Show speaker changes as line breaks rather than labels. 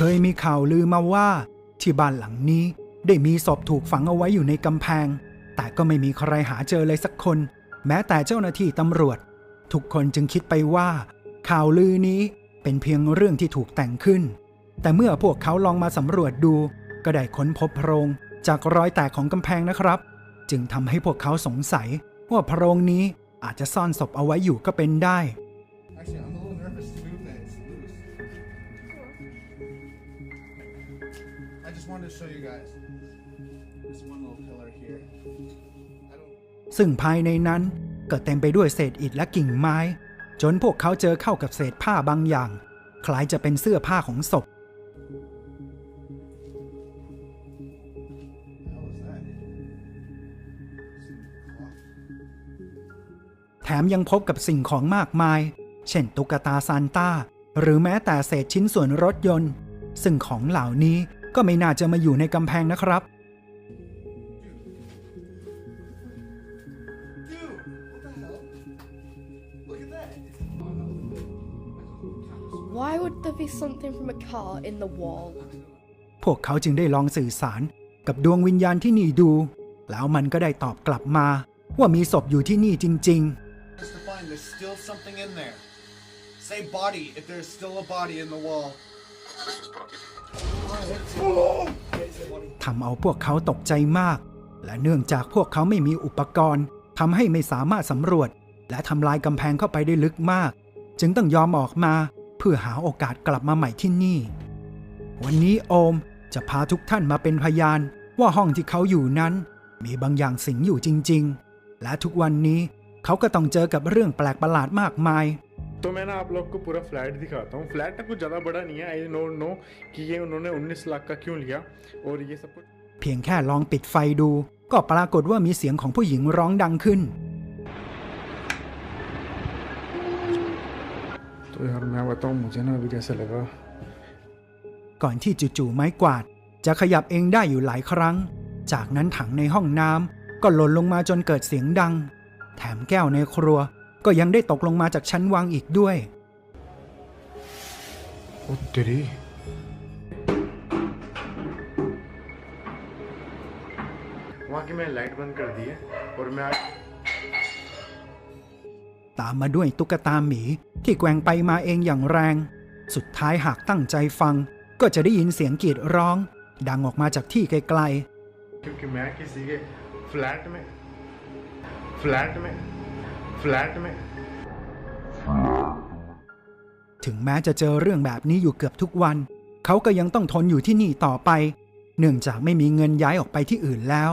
เคยมีข่าวลือมาว่า ที่บ้านหลังนี้ได้มีศพถูกฝังเอาไว้อยู่ในกำแพง แต่ก็ไม่มีใครหาเจอเลยสักคน แม้แต่เจ้าหน้าที่ตำรวจ ทุกคนจึงคิดไปว่า ข่าวลือนี้เป็นเพียงเรื่องที่ถูกแต่งขึ้น แต่เมื่อพวกเขาลองมาสำรวจดู ก็ได้ค้นพบโพรงจากรอยแตกของกำแพงนะครับ จึงทำให้พวกเขาสงสัย ว่าโพรงนี้อาจจะซ่อนศพเอาไว้อยู่ก็เป็นได้
just wanted to show you guys this one little pillar here.
ซึ่งภายในนั้นก็เต็มไปด้วยเศษอิฐและกิ่งไม้ จนพวกเขาเจอเข้ากับเศษผ้าบางอย่าง คล้ายจะเป็นเสื้อผ้าของศพ แถมยังพบกับสิ่งของมากมาย เช่นตุ๊กตาซานต้า หรือแม้แต่เศษชิ้นส่วนรถยนต์ ซึ่งของเหล่านี้ ก็ไม่น่าจะมาอยู่ในกำแพงนะครับ
Dude, what the hell? Look at that.
Why would there be something from a car in the wall?
พวกเขาจึงได้ลองสื่อสารกับดวงวิญญาณที่นี่ดู แล้วมันก็ได้ตอบกลับมา ว่ามีศพอยู่ที่นี่จริง
Just to find there's still something in there. Say body if there's still a body in the wall.
ทำเอาพวกเขาตกใจมาก และเนื่องจากพวกเขาไม่มีอุปกรณ์ทำให้ไม่สามารถสำรวจ และทำลายกำแพงเข้าไปได้ลึกมาก จึงต้องยอมออกมาเพื่อหาโอกาสกลับมาใหม่ที่นี่ วันนี้โอมจะพาทุกท่านมาเป็นพยาน ว่าห้องที่เขาอยู่นั้น มีบางอย่างสิงอยู่จริง ๆ และทุกวันนี้เขาก็ต้องเจอกับเรื่องแปลกประหลาดมากมาย
तो मैं ना आप लोग को पूरा फ्लैट दिखाता हूँ फ्लैट ना कुछ ज़्यादा बड़ा नहीं है आई नो नो कि ये उन्होंने 19 लाख का क्यों लिया और ये सब कुछ
เพียงแค่ลองปิดไฟดู ก็ปรากฏว่ามีเสียงของผู้หญิงร้องดังขึ้น
तो यार मैं बताऊँ मुझे ना अभी कैसे लगा
ก่อนที่จู่ๆไม้กวาด จะขยับเองได้อยู่หลายครั้ง จากนั้นถังในห้องน้ำก็หล่นลงมาจนเกิดเสียงดัง แถมแก้วในครัว ก็ยังได้ตกลงมาจากชั้นวางอีกด้วย
ओ तेरी वहाँ की मैं लाइट बंद कर दी है और मैं आज
ตามมาด้วยตุ๊กตาหมีที่แกว่งไปมาเองอย่างแรง สุดท้ายหากตั้งใจฟัง ก็จะได้ยินเสียงกรีดร้อง ดังออกมาจากที่ไกล
क्योंकि मैं किसी के फ्लैट में फ्लैट में ๆ फ्लैट में
ๆ ถึงแม้จะเจอเรื่องแบบนี้อยู่เกือบทุกวัน เขาก็ยังต้องทนอยู่ที่นี่ต่อไป เนื่องจากไม่มีเงินย้ายออกไปที่อื่นแล้ว